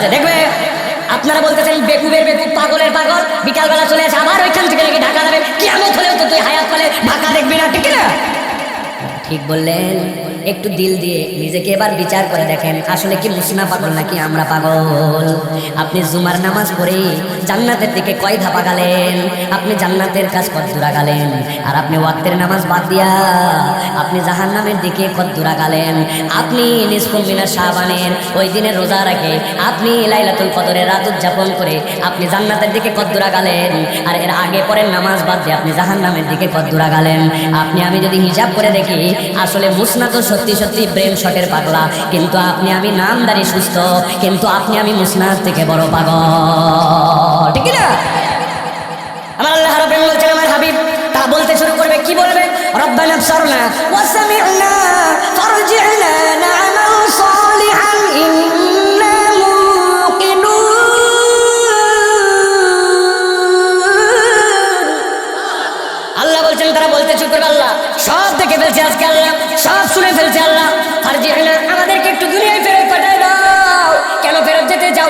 আছে। দেখবে, আপনারা বলতেছেন বেকুবের বেকুব, পাগলের পাগল। বিকালবেলা চলে আসে আবার ওইখান থেকে নাকি ঢাকা যাবে। কেমন হলেও তো তুই হায়াত পালে ঢাকা দেখবি না, ঠিক না? ঠিক বললেন। একটু দিল দিয়ে নিজেকে এবার বিচার করে দেখেন, আসলে কি মুসনা পাগল নাকি আমরা পাগল? আপনি জুমার নামাজ পড়ে জান্নাতের দিকে কয় ধাপা গালেন? আপনি জান্নাতের কাজ কদ্দুরা গালেন আর আপনি ওয়াক্তের নামাজ বাদ দিয়া আপনি জাহান্নামের দিকে কদ্দুরা গালেন আপনি নিষ্কুম্বিনা শাহবানের ওই দিনের রোজা রাখে আপনি লাইলাতুল কদরের রাত উদযাপন করে আপনি জান্নাতের দিকে কদ্দুরা গালেন আর এর আগে পরের নামাজ বাদ দিয়ে আপনি জাহান নামের দিকে কদ্দুরা গালেন আপনি আমি যদি হিসাব করে দেখি আসলে মুসনা তো সত্যি সত্যি ব্রেন শটের পাগলা। কিন্তু আপনি আমি নামদারি সুস্থ, কিন্তু আপনি আমি মুসনার থেকে বড় পাগল। ঠিক না আমার আল্লাহ রাব্বুল বলছেন, আমার হাবিব তা বলতে শুরু করবে, কি বলবে? রব্বানা সরনা ওয়াসামিউনা ফারজিউনা। বলছেন, তারা বলতে চুপ করবে আল্লাহ। সব দেখে ফেলছে আজকে আল্লাহ, সব শুনে ফেলছে আল্লাহ। আর যে আমাদেরকে একটু দুনিয়ায় ফেরত পাঠায় দাও। কেন ফেরত যেতে চাও?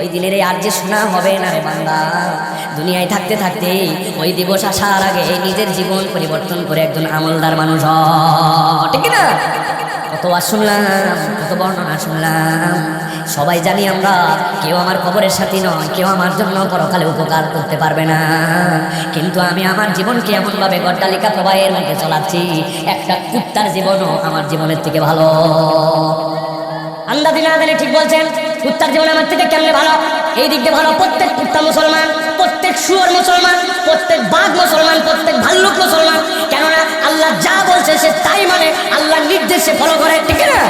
ওই দিনের আর যে শোনা হবে না রে বান্দা। দুনিয়ায় থাকতে থাকতে ওই দিবস আসার আগে নিজের জীবন পরিবর্তন করে একজন আমলদার মানুষ ঠিক না কত আর শুনলাম, কত বর্ণনা শুনলাম। সবাই জানি আমরা কেউ আমার খবরের সাথে নয়, কেউ আমার জন্য পরকালে উপকার করতে পারবে না। কিন্তু আমি আমার জীবনকে এমনভাবে গড্ডালিকা প্রবাহের মধ্যে চলাচ্ছি, একটা কুত্তার জীবনও আমার জীবনের থেকে ভালো। আন্দাজি না জানি ঠিক বলছেন? কুত্তার জীবন আমার থেকে কেমনে ভালো? এই দিক দিয়ে ভালো। প্রত্যেক কুত্তা মুসলমান, প্রত্যেক শুয়োর মুসলমান, প্রত্যেক বাঘ মুসলমান, প্রত্যেক ভাল্লুক মুসলমান। কেননা আল্লাহ যা বলছে সে তাই মানে আল্লাহ নির্দেশ ফলো করে, ঠিক না?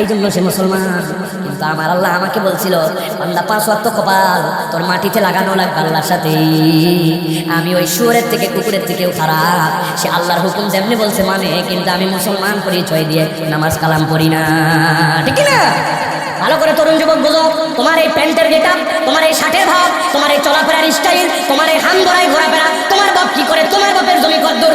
এই জন্য সে মুসলমান। কিন্তু আমার আল্লাহ আমাকে বলছিল আল্লাহ পাঁচ ওয়াক্ত কপাল, তোর মাটিতে লাগানো লাগবে আল্লাহর সাথে। আমি ওই শুয়োরের থেকে, কুকুরের থেকেও খারাপ সে আল্লাহর হুকুম যেমনি বলছে মানে কিন্তু আমি মুসলমান পরিচয় দিয়ে নামাজ কালাম ঠিক না। ভালো করে তরুণ যুবক বুঝো। তোমার এই প্যান্টের গেটা, তোমার এই শার্টের ভাব, তোমার এই চলাফেরার স্টাইল তোমার এই হাম ঘোরায় ঘোরাফেরা, তোমার বাপ কি করে, তোমার বাপের জমি কদ্দুর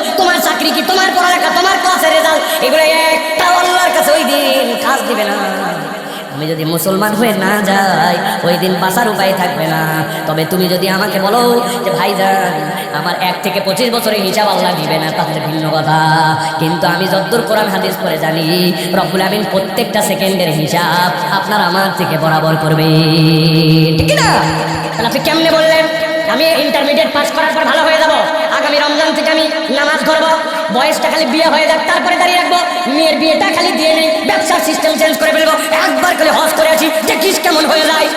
মুসলমান হয়ে না যায়, ওই দিন বাঁচার উপায় থাকবে না। তবে তুমি যদি আমাকে বলো যে, ভাইজান, আমার এক থেকে পঁচিশ বছরের হিসাব আল্লাহ দিবে না, তাহলে ভিন্ন কথা। কিন্তু আমি যদ্দূর কোরআন হাদিস করে জানি, রব্বুল আমিন প্রত্যেকটা সেকেন্ডের হিসাব আপনার আমার থেকে বরাবর করবে। ঠিক তাহলে আপনি কেমনে বললেন, আমি ইন্টারমিডিয়েট পাস করার পর ভালো হয়ে যাব? আগামী রমজান থেকে আমি নামাজ ধরবো? বয়সটা খালি বিয়ে হয়ে যাক, তারপরে দাঁড়িয়ে রাখব। মেয়ের বিয়েটা খালি দিয়ে নেই, ব্যবসার সিস্টেম চেঞ্জ করে ফেলব। একবার খালি হজ করে আছি, দেখিস কেমন হয়ে যায়।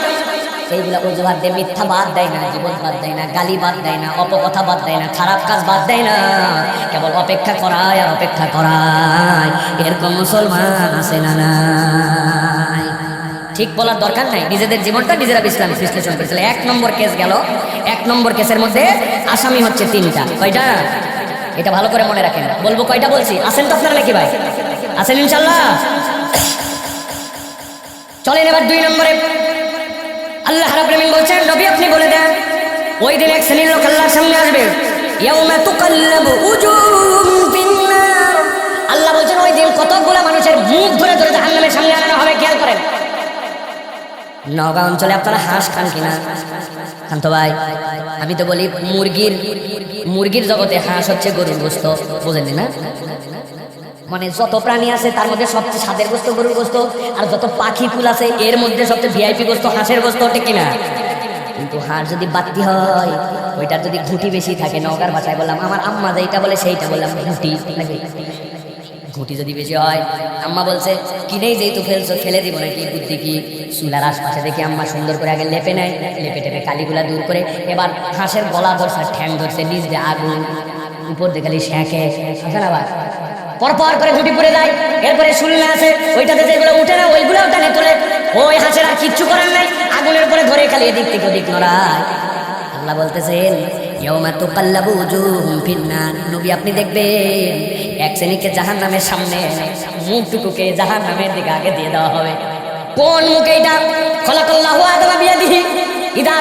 এইগুলো অজুহাত দিয়ে মিথ্যা বাদ দেয় না, জীবন বাদ দেয় না, গালি বাদ দেয় না, অপকথা বাদ দেয় না, খারাপ কাজ বাদ দেয় না। কেবল অপেক্ষা করায় আর অপেক্ষা করায় এরকম মুসলমান আছে না নাই। ঠিক বলার দরকার নাই, নিজেদের জীবনটা নিজেরা বিশ্লেষণ বিশ্লেষণ করেছিল এক নম্বর কেস গেল, এক নম্বর কেসের মধ্যে আসামি হচ্ছে তিনটা, কয়টা? এটা ভালো করে মনে রাখেন। বলব কয়টা বলছি? আসেন তো আপনারা নাকি ভাই। আসেন ইনশাল্লাহ। চলেন এবার দুই নম্বরে। আল্লাহ রাব্বুল বলছেন নবী আপনি বলে দেন, ওই দিন এক শ্রেণির লোক আল্লাহর সামনে আসবে। ইয়াউমা তুকাল্লাবু উজুহুম ফিন্নার আল্লাহ বলছেন, ওই দিন কতগুলো মানুষের মুখ ধরে ধরে নগাঁও অঞ্চলে আপনারা হাঁস খান কিনা? খান তো ভাই। আমি তো বলি মুরগির মুরগির জগতে হাঁস হচ্ছে গরুর গোস্ত বোঝেন না? মানে যত প্রাণী আছে তার মধ্যে সবচেয়ে স্বাদের গোস্ত গরুর গোস্ত, আর যত পাখি ফুল আছে এর মধ্যে সবচেয়ে ভিআইপি গোস্ত হাঁসের গোস্ত, ঠিক কিনা? কিন্তু হাঁস যদি বাড়তি হয়, ওইটার যদি ঘুটি বেশি থাকে নগার ভাষায় বললাম, আমার আম্মা যেটা বলে সেইটা বললাম, ঘুটি ঘুটি যদি বেশি হয়, আম্মা বলছে কিনেই যেহেতু ফেলছো, ফেলে দিব নাকি? বুদ্ধি কি? চুলার আশপাশে দেখি আম্মা সুন্দর করে আগে লেপে নেয়, লেপে টেপে কালিগুলা দূর করে এবার হাঁসের গলা ধরছে ঠ্যাং ধরছে নিজ দিয়ে আগুন, উপর দিয়ে খালি আছে আবার পরপর করে ঘুটি পড়ে যায়, এরপরে শুনলে আছে, ওইটাতে যেগুলো উঠে না ওইগুলো টানে তোলে। ওই হাঁসের আর কিচ্ছু করার নাই, আগুনের পরে ধরে খালি এদিক থেকে ওদিক নড়ায়। আল্লাহ বলতেছেন ইয়াউমা তুকাল্লাবু উজুহুম ফিন্নার। নবী, আপনি দেখবেন, এক শ্রেণীকে জাহান নামের সামনে মুখটুকুকে জাহান নামের দিকে আগে দিয়ে দেওয়া হবে। কোন মুখে এটা? খোলা আদমা বিয়াদিহি। ইদা